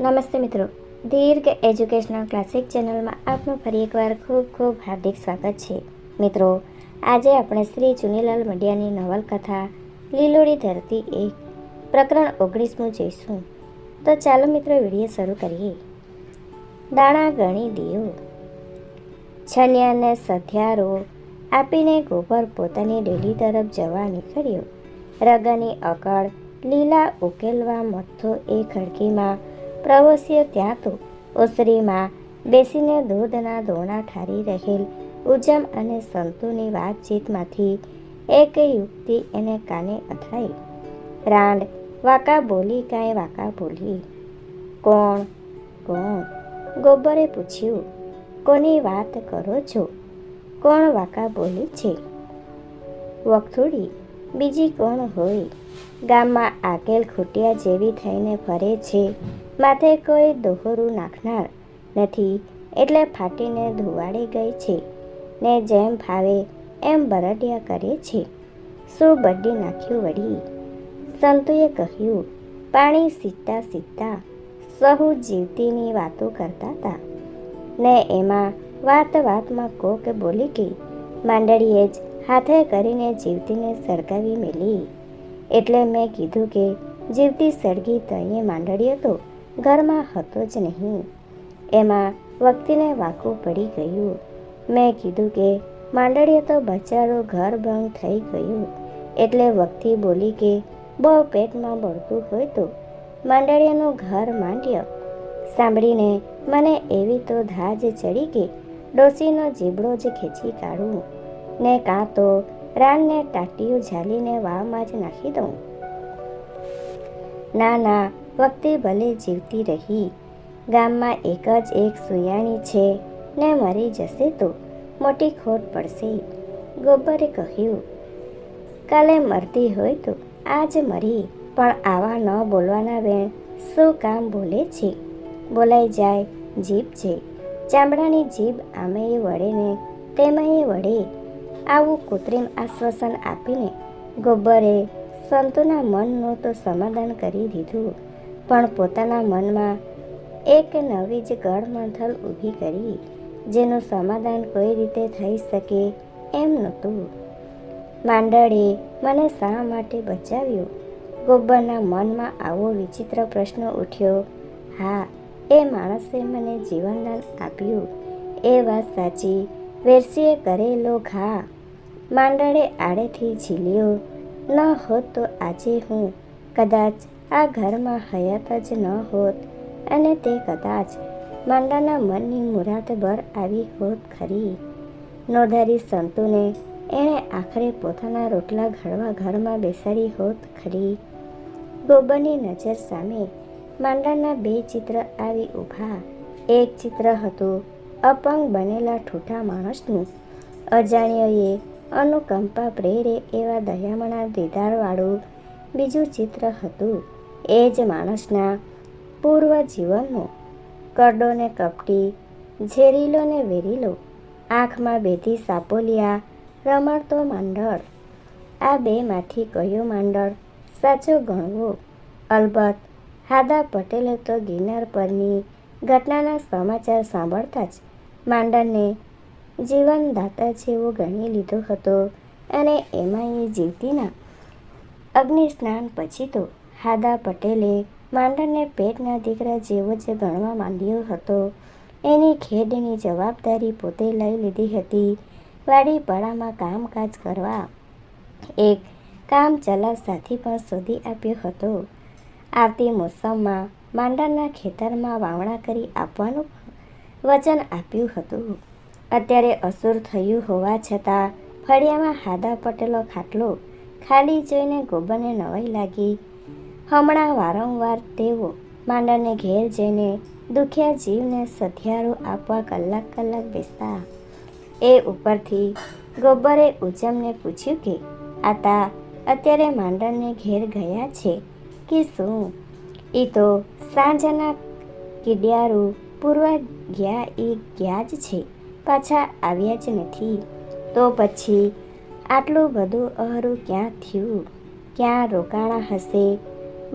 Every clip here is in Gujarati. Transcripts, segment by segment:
નમસ્તે મિત્રો. દીર્ઘ એજ્યુકેશનલ ક્લાસિક ચેનલમાં આપનું ફરી એકવાર ખૂબ ખૂબ હાર્દિક સ્વાગત છે. મિત્રો, આજે આપણે શ્રી ચુનીલાલ મડિયાની નવલકથા લીલોડી ધરતી એક પ્રકરણ ઓગણીસમું જોઈશું. તો ચાલો મિત્રો વીડિયો શરૂ કરીએ. દાણા ગણી દિયો છન્યાને સથિયારો આપીને ગોબર પોતાની ડેલી તરફ જવા નીકળ્યો. રગાની અકળ લીલા ઉકેલવા મથ્થો એ ખડકીમાં પ્રવેશ્યો ત્યાં તો ઓસરીમાં બેસીને દૂધના દોણા ઠારી રહેલ ઉજમ અને સંતુની વાતચીતમાંથી એક યુક્તિ એને કાને અથડાઈ. રાંડ, વાકા બોલી કાંઈ વાકા બોલી. કોણ? કોણ? ગોબરે પૂછ્યું. કોની વાત કરો છો? કોણ વાકા બોલી છે? વખથુડી, બીજી કોણ હોય? ગામમાં આકેલ ખૂટિયા જેવી થઈને ફરે છે. માથે કોઈ દોહરું નાખનાર નથી, એટલે ફાટીને ધોવાડી ગઈ છે. ને જેમ ફાવે એમ બરડિયા કરે છે. શું બડી નાખ્યું વળી? સંતુએ કહ્યું, પાણી સીતા સીતા સહુ જીવતીની વાતો કરતા હતા ને એમાં વાત વાતમાં કોક બોલી ગઈ માંડળીએ જ હાથે કરીને જીવતીને સળગાવી મેલી. એટલે મેં કીધું કે, જીવતી સળગી તઈએ માંડળીએ તો ઘરમાં હતો જ નહીં. એમાં વક્તિને વાકું પડી ગયું. મેં કીધું કે માંડળીએ તો બચારો ઘર ભંગ થઈ ગયું. એટલે વક્તિ બોલી કે, બહુ પેટમાં બળતું હોય તો માંડળીયાનું ઘર માંડ્ય. સાંભળીને મને એવી તો ધાજ ચડી કે ડોસીનો જીબડો જ ખેંચી કાઢું. ને કાં તો રાનને ટાટીઓ ઝાલીને વાવમાં જ નાખી દઉં. ના ના વખતે ભલે જીવતી રહી. ગામમાં એક જ એક સુયાણી છે. ને મરી જશે તો મોટી ખોટ પડશે. ગોબરે કહ્યું, કાલે મરતી હોય તો આજ મરી. પણ આવા ન બોલવાના બેન શું કામ બોલે છે? બોલાઈ જાય, જીભ છે. ચામડાની જીભ આમેય વળે ને તેમાંય વળે. આવું કૃત્રિમ આશ્વાસન આપીને ગોબરે સંતોના મનનું તો સમાધાન કરી દીધું. પણ પોતાના મનમાં એક નવી જ ગળમંથલ ઊભી કરી, જેનું સમાધાન કોઈ રીતે થઈ શકે એમ નહોતું. માંડળે મને શા માટે બચાવ્યો? ગોબરના મનમાં આવો વિચિત્ર પ્રશ્ન ઉઠ્યો, હા, એ માણસે મને જીવનદાન આપ્યું. એ વાત સાચી. વેરસીએ કરેલો ઘા. માંડળે આડેથી ઝીલ્યો, ન હોત તો આજે હું કદાચ આ ઘરમાં હયાત જ ન હોત અને તે કદાચ માંડાના મનની મુરાદ બર આવી હોત ખરી. નોધારી સંતુને એણે આખરે પોતાના રોટલા ઘડવા ઘરમાં બેસાડી હોત ખરી. ગોબરની નજર સામે માંડાના બે ચિત્ર આવી ઊભા. એક ચિત્ર હતું અપંગ બનેલા ઠૂઠા માણસનું. અજાણ્યોએ અનુકંપા પ્રેરે એવા દયામણા દીદારવાળું બીજું ચિત્ર હતું એ જ માણસના પૂર્વ જીવનનો કરડો ને કપટી ઝેરીલો ને વેરીલો, આંખમાં બેધી સાપોલિયા રમડતો માંડળ. આ બેમાંથી કયો માંડળ સાચો ગણવો? અલબત્ત, હાદા પટેલે તો ગિરનાર પરની ઘટનાના સમાચાર સાંભળતા જ માંડળને જીવનદાતા જેવો ગણી લીધો હતો અને એમાં એ જીવતીના અગ્નિ સ્નાન પછી તો હાદા પટેલે માંડરને પેટના દીકરા જેવો જ ગણવા માંડ્યો હતો. એની ખેડની જવાબદારી પોતે લઈ લીધી હતી. વાડી પડામાં કામકાજ કરવા એક કામ ચલા સાથી પણ શોધી આપ્યો હતો. આવતી મોસમમાં માંડરના ખેતરમાં વાવણા કરી આપવાનું વચન આપ્યું હતું. અત્યારે અસુર થયું હોવા છતાં ફળિયામાં હાદા પટેલો ખાટલો ખાલી જોઈને ગોબરને નવાઈ લાગી. હમણાં વારંવાર તેઓ માંડરને ઘેર જઈને દુખ્યા જીવને સધિયારો આપવા કલાક કલાક બેસતા. એ ઉપરથી ગોબરે ઉજમને પૂછ્યું કે, આતા, અત્યારે માંડરને ઘેર ગયા છે કે શું? એ તો સાંજના કીડિયારું પૂરવા ગયા એ ગયા જ છે, પાછા આવ્યા જ નથી. તો પછી આટલું બધું અહરું ક્યાં થયું? ક્યાં રોકાણા હશે?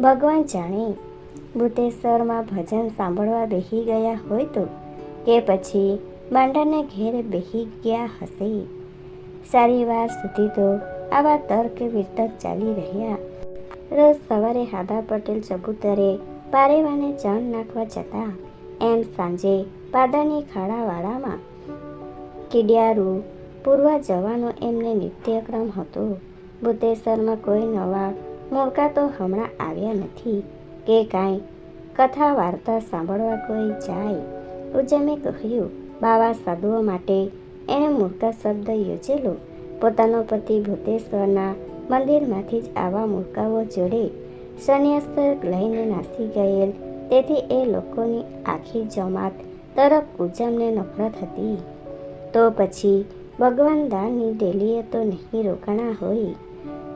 ભગવાન જાણે બુટેશ્વરમાં ભજન સાંભળવા બેસી ગયા હોય તો કે પછી માંડાને ઘેર બેસી ગયા હશે? સારી વાર સુધી તો આવા તર્ક વિતર્ક ચાલી રહ્યા. રોજ સવારે હાદા પટેલ ચબૂતરે પારેવાને ચણ નાખવા જતા, એમ સાંજે પાદાની ખાડાવાળામાં કીડિયારું પૂરવા જવાનો એમને નિત્યક્રમ હતો. ભૂતેશ્વરમાં કોઈ નવા મોડકા તો હમણાં આવ્યા નથી કે કાંઈ. કથા વાર્તા સાંભળવા કોઈ જાય. ઉજમે કહ્યું, બાવા સાધુઓ માટે એણે મૂર્ખા શબ્દ યોજેલો. પોતાનો પતિ ભૂતેશ્વરના મંદિરમાંથી જ આવા મૂર્ખાઓ જોડે સંન્યાસ લઈને નાસી ગયેલ. તેથી એ લોકોની આખી જમાત તરફ ઉજમને નફરત હતી. તો પછી ભગવાન દાનની ડેલીએ તો નહીં રોકાણા હોય.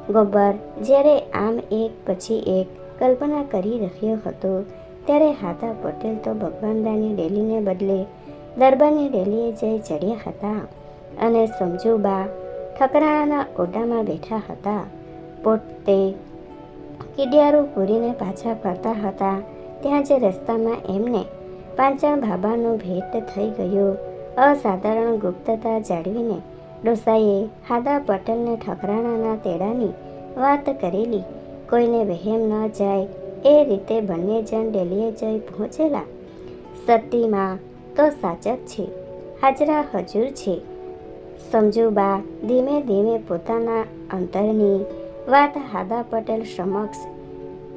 ગોબર જ્યારે આમ એક પછી એક કલ્પના કરી રહ્યો હતો, ત્યારે હાથા પટેલ તો ભગવાનદાની ડેલીને બદલે દરબારની ડેલીએ જઈ ચડ્યા હતા અને સમજુબા ઠકરાણાના ઓડામાં બેઠા હતા. પોતે કિડિયારું પૂરીને પાછા ફરતા હતા, ત્યાં જ રસ્તામાં એમને પાંચણ બાબાનો ભેટ થઈ ગયો. અસાધારણ ગુપ્તતા જાળવીને ડોસાએ હાદા પટેલને ઠકરાણાના તેડાની વાત કરેલી. કોઈને વહેમ ન જાય, એ રીતે બંને જણ ડેલીએ જઈ પહોંચેલા. સતીમાં તો સાચક છે, હાજરા હજુર છે. સમજુબા ધીમે ધીમે પોતાના અંતરની વાત હાદા પટેલ સમક્ષ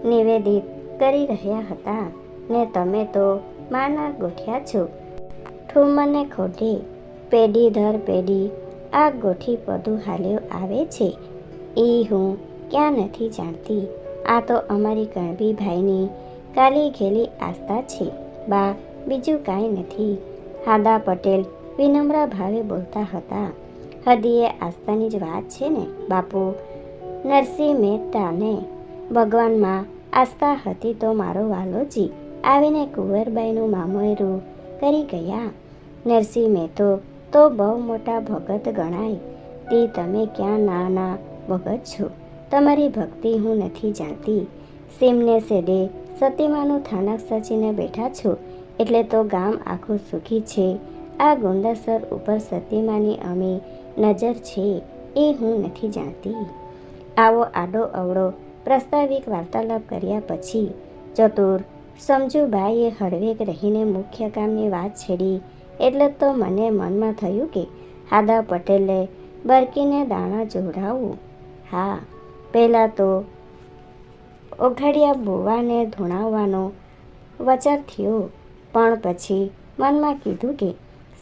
નિવેદિત કરી રહ્યા હતા. ને તમે તો માના ગોઠ્યા છો. ઠુમને ખોટી પેઢી દર પેઢી આ ગોઠી પદું હાલ્યો આવે છે. એ હું ક્યાં નથી જાણતી. આ તો અમારી કણબી ભાઈની કાલી ઘેલી આસ્થા છે. બા, બીજું કાંઈ નથી. હાદા પટેલ વિનમ્ર ભાવે બોલતા હતા. હદીએ આસ્થાની જ વાત છે ને, બાપુ? નરસિંહ મહેતાને ભગવાનમાં આસ્થા હતી તો મારો વાલોજી આવીને કુંવરબાઈનું મામોયરું કરી ગયા. નરસિંહ મહેતો તો બહુ મોટા ભગત ગણાય. તે તમે ક્યાં નાના ભગત છો? તમારી ભક્તિ હું નથી જાણતી. સેમને સેડે સતીમાનું થાનક સચીને બેઠા છો. એટલે તો ગામ આખું સુખી છે. આ ગુંદાસર ઉપર સતીમાની અમે નજર છે. એ હું નથી જાણતી. આવો આડો અવળો પ્રસ્તાવિક વાર્તાલાપ કર્યા પછી ચતુર સમજુભાઈએ હળવેક રહીને મુખ્ય કામની વાત છેડી એટલે તો મને મનમાં થયું કે હાદા પટેલે બરકીને દાણા જોડાવું. હા, પહેલાં તો ઓઘાડિયા બોવાને ધૂણાવવાનો વચાર થયો, પણ પછી મનમાં કીધું કે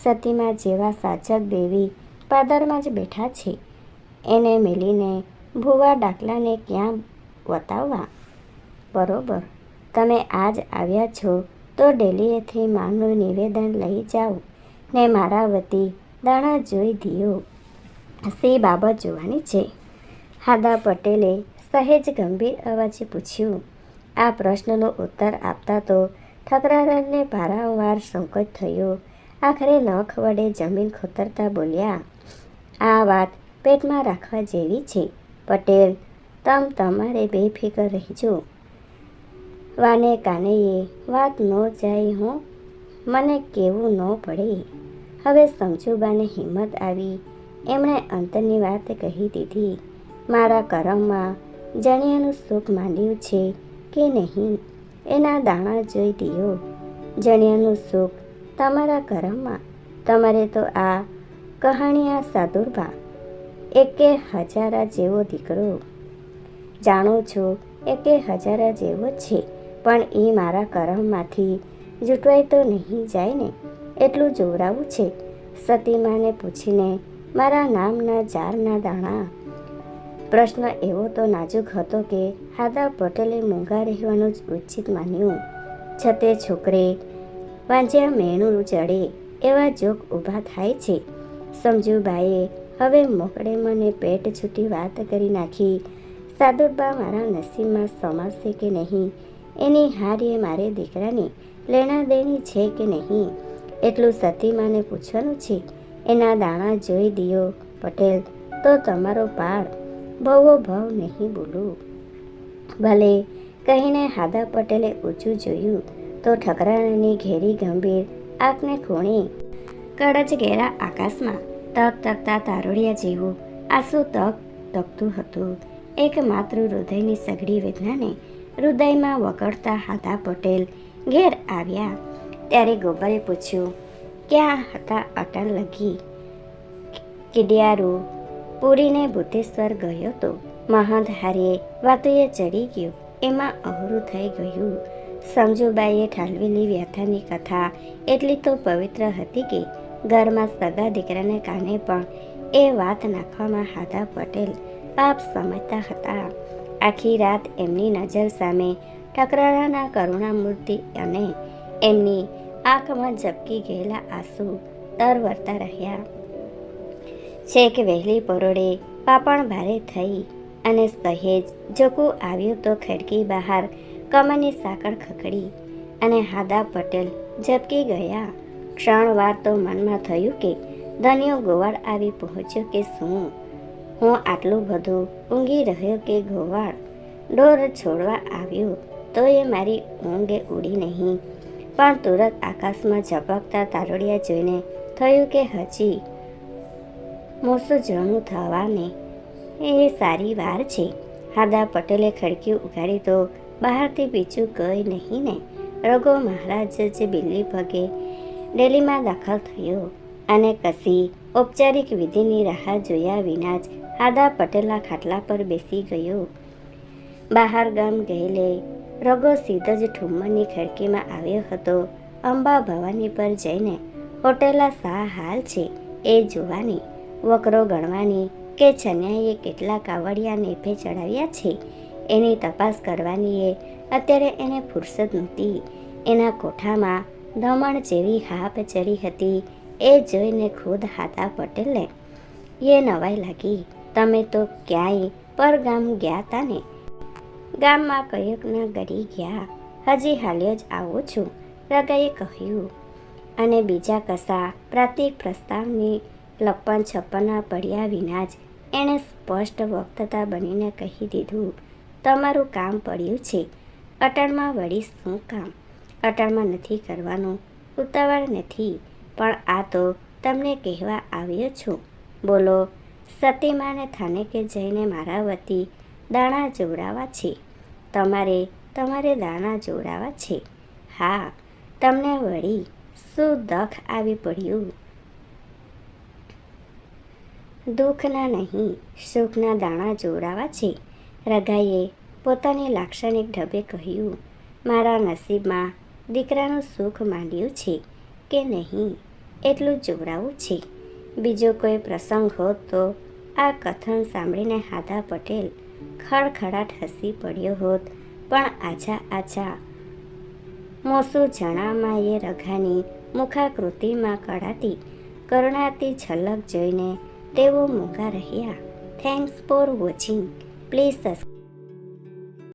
સતીમાં જેવા સાચક દેવી પાદરમાં જ બેઠા છે. એને મેલીને ભૂવા ડાકલાને ક્યાં વતાવવા? બરોબર, તમે આજ આવ્યા છો તો ડેલીએથી માનું નિવેદન લઈ જાઓ. ને મારા વતી દાણા જોઈ દિયો સે બાબત જોવાની છે. હાદા પટેલે સહેજ ગંભીર અવાજે પૂછ્યું, આ પ્રશ્નનો ઉત્તર આપતા તો ઠકરારને વારંવાર સંકોચ થયો. આખરે નખ વડે જમીન ખોતરતા બોલ્યા, આ વાત પેટમાં રાખવા જેવી છે. પટેલ, તમ તમારે બેફિકર રહેજો. વાને કાનેએ વાત ન જાય હું. મને કેવું ન પડે. હવે સમજુબાને હિંમત આવી. એમણે અંતરની વાત કહી દીધી. મારા કરમમાં જણિયાનું સુખ માંડ્યું છે કે નહીં? એના દાણા જોઈ દીયો. જણિયાનું સુખ તમારા કરમમાં. તમારે તો આ કહાણીયા સાદુરબા એકે હજારા જેવો દીકરો. જાણું છું, એકે હજારા જેવો છે. પણ એ મારા કરમમાંથી જૂટવાય તો નહીં જાય ને? એટલું જોવરાવું છે? સતીમાને પૂછીને, મારા નામના જારના દાણા. પ્રશ્ન એવો તો નાજુક હતો કે હાદા પટેલે મોંઘા રહેવાનું જ ઉચિત માન્યું. છતે છોકરે વાંજ્યા મેણું ચડે, એવા જોક ઊભા થાય છે. સમજુભાઈએ હવે મોકળે મને પેટ છૂટી વાત કરી નાખી. સાદુબા મારા નસીબમાં સમાશે કે નહીં? એની હારીએ મારે દીકરાની લેણા દેણી છે કે નહીં? એટલું સતીમાને પૂછવાનું છે. એના દાણા જોઈ દિયો, પટેલ, તો તમારો પાડ ભવો ભાવ નહીં બોલું. ભલે. કહીને હાદા પટેલે ઊંચું જોયું, તો ઠકરાણાની ઘેરી ગંભીર આંખને ખૂણી. કડજ ઘેરા આકાશમાં, તક તકતા તારોડિયા જેવું આંસુ તક તકતું હતું. એક માતૃ હૃદયની સઘળી વેદનાને હૃદયમાં વગડતા હાદા પટેલ ઘેર આવ્યા. ત્યારે ગોબરે પૂછ્યું, ક્યાં હતા અટલ લગી? કિડિયારું, પૂરીને ભૂતેશ્વર ગયો તો? મહંત હારીએ વાતોએ ચડી ગયો. એમાં અહરું થઈ ગયું. સમજુબાઈએ ઠાલવેલી વ્યથાની કથા એટલી તો પવિત્ર હતી કે ઘરમાં સગા દીકરાને કાને પણ એ વાત નાખવામાં હાદા પટેલ પાપ સમજતા હતા. આખી રાત એમની નજર સામે ઠકરાણાના કરુણામૂર્તિ અને એમની આંખમાં ઝબકી ગયેલા આંસુ તરવરતા રહ્યા. છેક વહેલી પરોળે પાપણ ભારે થઈ અને સહેજ જોકું આવ્યું તો ખડકી બહાર કમરની સાંકળ ખકડી અને હાદા પટેલ ઝબકી ગયા. ક્ષણવાર તો મનમાં થયું કે ધન્યો ગોવાળ આવી પહોંચ્યો કે શું? હું આટલું બધું ઊંઘી રહ્યો કે ગોવાળ? ડોર છોડવા આવ્યો તો એ મારી ઊંઘે ઉડી નહીં. પણ તુરત આકાશમાં ઝબકતા તારોડિયા જોઈને થયું કે હજી મોસું જણું થવાને એ સારી વાર છે. હાદા પટેલે ખડકી ઉગાડી તો બહારથી બીજું કંઈ નહીં ને. રઘો મહારાજ જ બિલ્લી પગે ડેલીમાં દાખલ થયો અને કશી ઔપચારિક વિધિની રાહ જોયા વિના જ હાદા પટેલના ખાટલા પર બેસી ગયો. બહાર ગામ ગયેલે રઘો સીધો જ ઠુમ્મરની ખડકીમાં આવ્યો હતો. અંબા ભવાની પર જઈને હોટેલા શા હાલ છે એ જોવાની, વકરો ગણવાની કે છન્યાએ કેટલા કાવડિયા નેફે ચડાવ્યા છે? એની તપાસ કરવાની એ અત્યારે એને ફુરસદ નહોતી. એના કોઠામાં ધમણ જેવી હાપ ચડી હતી. એ જોઈને ખુદ હાથા પટેલને એ નવાઈ લાગી. તમે તો ક્યાંય પરગામ ગયા તા ને ગામમાં કયોક ન ગરી ગયા. હજી હાલ્યો જ આવું છું, રગાએ કહ્યું. અને બીજા કશા પ્રાતિક પ્રસ્તાવની લપ્પન છપ્પના પડ્યા વિના જ એણે સ્પષ્ટ વક્તતા બનીને કહી દીધું, તમારું કામ પડ્યું છે. અટણમાં વળી શું કામ? અટણમાં નથી કરવાનું, ઉતાવળ નથી. પણ આ તો તમને કહેવા આવ્યો છું. બોલો, સતીમાને થાને કે જઈને મારા વતી દાણા જોડાવા છે. તમારે તમારે દાણા જોડાવા છે. હા, તમને વળી શું દખ આવી પડ્યું? દુઃખના નહીં, સુખના દાણા જોડાવા છે. રઘાઈએ પોતાની લાક્ષણિક ઢબે કહ્યું, મારા નસીબમાં દીકરાનું સુખ માંડ્યું છે કે નહીં, એટલું જોડાવું છે. બીજો કોઈ પ્રસંગ હોત તો આ કથન સાંભળીને હાદા પટેલ ખડખડાટ હસી પડ્યો હોત. પણ આછા આછા મોસુ જણામાં એ રઘાની મુખાકૃતિમાં કળાતી કરુણાતી છલક જોઈને તેઓ મૂંગા રહ્યા. Thanks for watching please subscribe